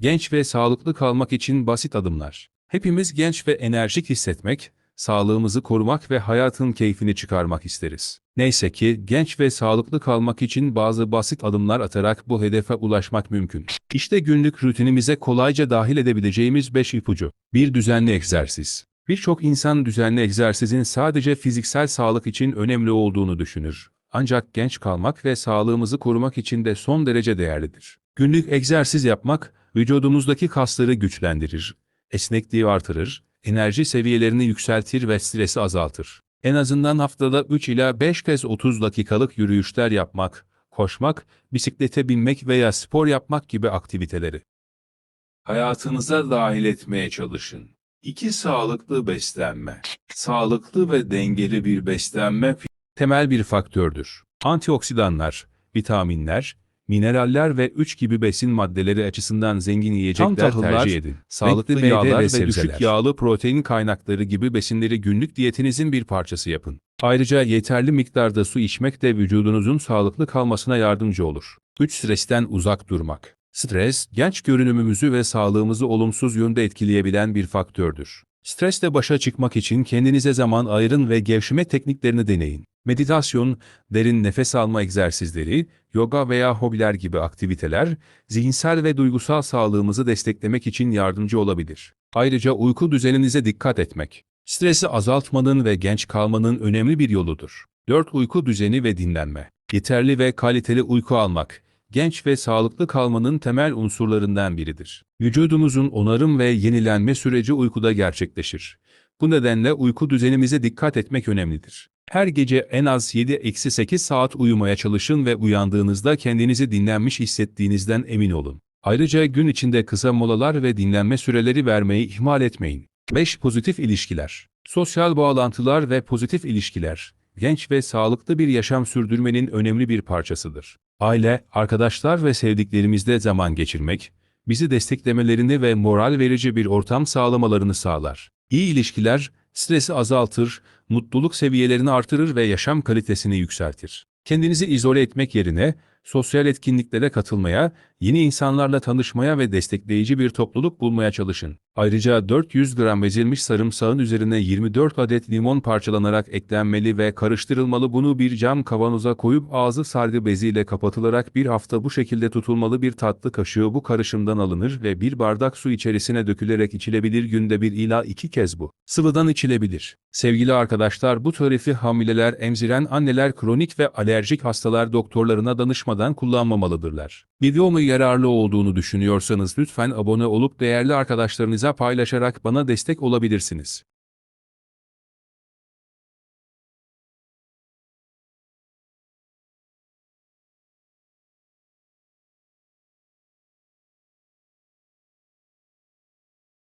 Genç ve sağlıklı kalmak için basit adımlar. Hepimiz genç ve enerjik hissetmek, sağlığımızı korumak ve hayatın keyfini çıkarmak isteriz. Neyse ki genç ve sağlıklı kalmak için bazı basit adımlar atarak bu hedefe ulaşmak mümkün. İşte günlük rutinimize kolayca dahil edebileceğimiz 5 ipucu. Bir düzenli egzersiz. Birçok insan düzenli egzersizin sadece fiziksel sağlık için önemli olduğunu düşünür. Ancak genç kalmak ve sağlığımızı korumak için de son derece değerlidir. Günlük egzersiz yapmak, vücudumuzdaki kasları güçlendirir, esnekliği artırır, enerji seviyelerini yükseltir ve stresi azaltır. En azından haftada 3 ila 5 kez 30 dakikalık yürüyüşler yapmak, koşmak, bisiklete binmek veya spor yapmak gibi aktiviteleri hayatınıza dahil etmeye çalışın. 2. Sağlıklı beslenme. Sağlıklı ve dengeli bir beslenme temel bir faktördür. Antioksidanlar, vitaminler, mineraller ve 3 gibi besin maddeleri açısından zengin yiyecekler tercih edin. Sağlıklı renkli yağlar ve, ve düşük yağlı protein kaynakları gibi besinleri günlük diyetinizin bir parçası yapın. Ayrıca yeterli miktarda su içmek de vücudunuzun sağlıklı kalmasına yardımcı olur. 3. Stresten uzak durmak. Stres, genç görünümümüzü ve sağlığımızı olumsuz yönde etkileyebilen bir faktördür. Stresle başa çıkmak için kendinize zaman ayırın ve gevşeme tekniklerini deneyin. Meditasyon, derin nefes alma egzersizleri, yoga veya hobiler gibi aktiviteler, zihinsel ve duygusal sağlığımızı desteklemek için yardımcı olabilir. Ayrıca uyku düzeninize dikkat etmek. Stresi azaltmanın ve genç kalmanın önemli bir yoludur. 4. Uyku düzeni ve dinlenme. Yeterli ve kaliteli uyku almak, genç ve sağlıklı kalmanın temel unsurlarından biridir. Vücudumuzun onarım ve yenilenme süreci uykuda gerçekleşir. Bu nedenle uyku düzenimize dikkat etmek önemlidir. Her gece en az 7-8 saat uyumaya çalışın ve uyandığınızda kendinizi dinlenmiş hissettiğinizden emin olun. Ayrıca gün içinde kısa molalar ve dinlenme süreleri vermeyi ihmal etmeyin. 5. Pozitif ilişkiler. Sosyal bağlantılar ve pozitif ilişkiler, genç ve sağlıklı bir yaşam sürdürmenin önemli bir parçasıdır. Aile, arkadaşlar ve sevdiklerimizle zaman geçirmek, bizi desteklemelerini ve moral verici bir ortam sağlamalarını sağlar. İyi ilişkiler, stresi azaltır, mutluluk seviyelerini artırır ve yaşam kalitesini yükseltir. Kendinizi izole etmek yerine, sosyal etkinliklere katılmaya, yeni insanlarla tanışmaya ve destekleyici bir topluluk bulmaya çalışın. Ayrıca 400 gram ezilmiş sarımsağın üzerine 24 adet limon parçalanarak eklenmeli ve karıştırılmalı. Bunu bir cam kavanoza koyup ağzı sargı beziyle kapatılarak bir hafta bu şekilde tutulmalı bir tatlı kaşığı bu karışımdan alınır ve bir bardak su içerisine dökülerek içilebilir günde bir ila iki kez bu. Sıvıdan içilebilir. Sevgili arkadaşlar bu tarifi hamileler, emziren anneler, kronik ve alerjik hastalar doktorlarına danışmadan kullanmamalıdırlar. Videomu yararlı olduğunu düşünüyorsanız lütfen abone olup değerli arkadaşlarınıza paylaşarak bana destek olabilirsiniz.